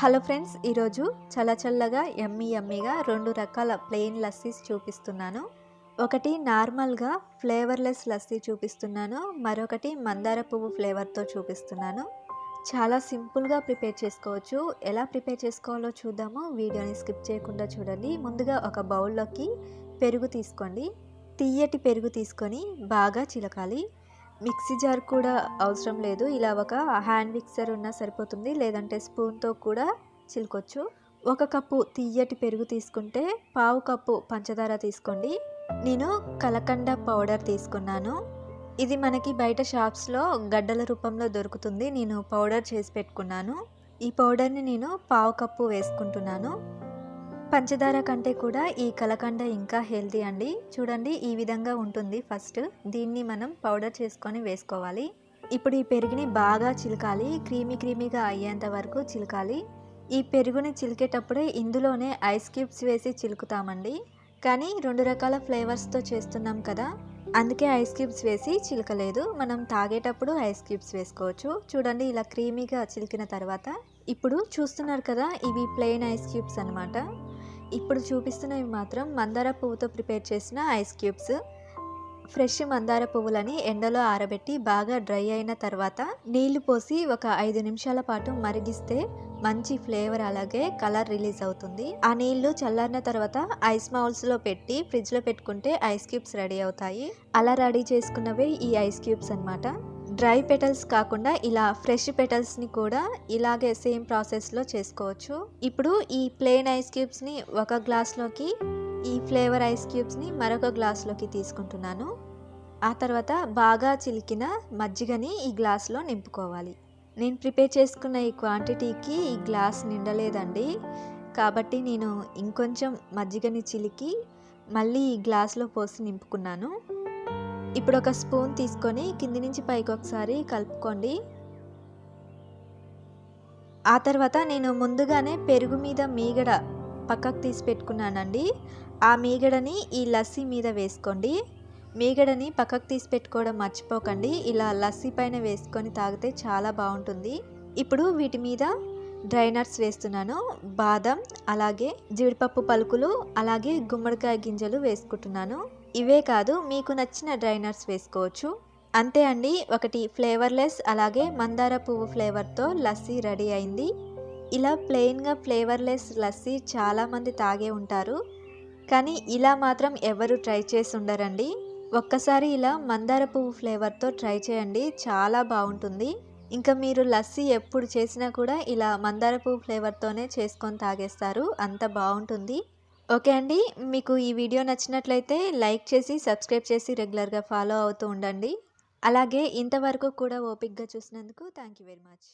Hello friends ఈరోజు చల్ల చల్లగా ఎమ్మీ ఎమ్మీగా రెండు రకాల ప్లెయిన్ లస్సీస్ చూపిస్తున్నాను. ఒకటి నార్మల్గా ఫ్లేవర్లెస్ లస్సీ చూపిస్తున్నాను. మరొకటి మందార పువ్వు ఫ్లేవర్తో చూపిస్తున్నాను. చాలా సింపుల్గా ప్రిపేర్ చేసుకోవచ్చు. ఎలా ప్రిపేర్ చేసుకోవాలో చూద్దాము. వీడియోని స్కిప్ చేయకుండా చూడండి. ముందుగా ఒక బౌల్లోకి పెరుగు తీసుకోండి. తీయటి పెరుగు తీసుకొని బాగా చిలకాలి. మిక్సీ జార్ కూడా అవసరం లేదు. ఇలా ఒక హ్యాండ్ మిక్సర్ ఉన్నా సరిపోతుంది. లేదంటే స్పూన్తో కూడా చిలుకొచ్చు. ఒక కప్పు తీయటి పెరుగు తీసుకుంటే పావు కప్పు పంచదార తీసుకోండి. నేను కలకండ పౌడర్ తీసుకున్నాను. ఇది మనకి బయట షాప్స్లో గడ్డల రూపంలో దొరుకుతుంది. నేను పౌడర్ చేసి పెట్టుకున్నాను. ఈ పౌడర్ని నేను పావు కప్పు వేసుకుంటున్నాను. పంచదార కంటే కూడా ఈ కలకండ ఇంకా హెల్తీ అండి. చూడండి ఈ విధంగా ఉంటుంది ఫస్ట్. దీన్ని మనం పౌడర్ చేసుకొని వేసుకోవాలి. ఇప్పుడు ఈ పెరుగుని బాగా చిలకాలి. క్రీమీ క్రీమీగా అయ్యేంత వరకు చిలకాలి. ఈ పెరుగుని చిలికేటప్పుడే ఇందులోనే ఐస్ క్యూబ్స్ వేసి చిలుకుతామండి. కానీ రెండు రకాల ఫ్లేవర్స్తో చేస్తున్నాం కదా అందుకే ఐస్ క్యూబ్స్ వేసి చిలకలేదు. మనం తాగేటప్పుడు ఐస్ క్యూబ్స్ వేసుకోవచ్చు. చూడండి ఇలా క్రీమీగా చిలికిన తర్వాత. ఇప్పుడు చూస్తున్నారు కదా ఇవి ప్లెయిన్ ఐస్ క్యూబ్స్ అనమాట ఇప్పుడు చూపిస్తున్నవి మాత్రం మందార పువ్వుతో ప్రిపేర్ చేసిన ఐస్ క్యూబ్స్. ఫ్రెష్ మందార పువ్వులని ఎండలో ఆరబెట్టి బాగా డ్రై అయిన తర్వాత నీళ్ళు పోసి ఒక ఐదు నిమిషాల పాటు మరిగిస్తే మంచి ఫ్లేవర్ అలాగే కలర్ రిలీజ్ అవుతుంది. ఆ నీళ్ళు చల్లారిన తర్వాత ఐస్ మౌల్స్లో పెట్టి ఫ్రిడ్జ్లో పెట్టుకుంటే ఐస్ క్యూబ్స్ రెడీ అవుతాయి. అలా రెడీ చేసుకున్నవే ఈ ఐస్ క్యూబ్స్ అనమాట డ్రై పెటల్స్ కాకుండా ఇలా ఫ్రెష్ పెటల్స్ని కూడా ఇలాగే సేమ్ ప్రాసెస్లో చేసుకోవచ్చు. ఇప్పుడు ఈ ప్లెయిన్ ఐస్ క్యూబ్స్ని ఒక గ్లాస్లోకి ఈ ఫ్లేవర్ ఐస్ క్యూబ్స్ని మరొక గ్లాస్లోకి తీసుకుంటున్నాను. ఆ తర్వాత బాగా చిలికిన మజ్జిగని ఈ గ్లాస్లో నింపుకోవాలి. నేను ప్రిపేర్ చేసుకున్న ఈ క్వాంటిటీకి ఈ గ్లాస్ నిండలేదండి. కాబట్టి నేను ఇంకొంచెం మజ్జిగని చిలికి మళ్ళీ ఈ గ్లాస్లో పోసి నింపుకున్నాను. ఇప్పుడు ఒక స్పూన్ తీసుకొని కింది నుంచి పైకి ఒకసారి కలుపుకోండి. ఆ తర్వాత నేను ముందుగానే పెరుగు మీద మీగడ పక్కకు తీసి పెట్టుకున్నానండి. ఆ మీగడని ఈ లస్సీ మీద వేసుకోండి. మీగడని పక్కకు తీసి పెట్టుకోవడం మర్చిపోకండి. ఇలా లస్సీ పైన వేసుకొని తాగితే చాలా బాగుంటుంది. ఇప్పుడు వీటి మీద డ్రై నట్స్ వేస్తున్నాను. బాదం అలాగే జీడిపప్పు పలుకులు అలాగే గుమ్మడికాయ గింజలు వేసుకుంటున్నాను. ఇవే కాదు మీకు నచ్చిన డ్రైనర్స్ వేసుకోవచ్చు. అంతే అండి ఒకటి ఫ్లేవర్లెస్ అలాగే మందార పువ్వు ఫ్లేవర్తో లస్సీ రెడీ అయింది. ఇలా ప్లెయిన్గా ఫ్లేవర్లెస్ లస్సీ చాలామంది తాగే ఉంటారు. కానీ ఇలా మాత్రం ఎవరు ట్రై చేసి ఉండరండి. ఒక్కసారి ఇలా మందార పువ్వు ఫ్లేవర్తో ట్రై చేయండి చాలా బాగుంటుంది. ఇంకా మీరు లస్సీ ఎప్పుడు చేసినా కూడా ఇలా మందార పువ్వు ఫ్లేవర్తోనే చేసుకొని తాగేస్తారు అంత బాగుంటుంది. ఓకే అండి. మీకు ఈ వీడియో నచ్చినట్లయితే లైక్ చేసి సబ్స్క్రైబ్ చేసి రెగ్యులర్గా ఫాలో అవుతూ ఉండండి. అలాగే ఇంతవరకు కూడా ఓపిక్గా చూసినందుకు థ్యాంక్ యూ వెరీ మచ్.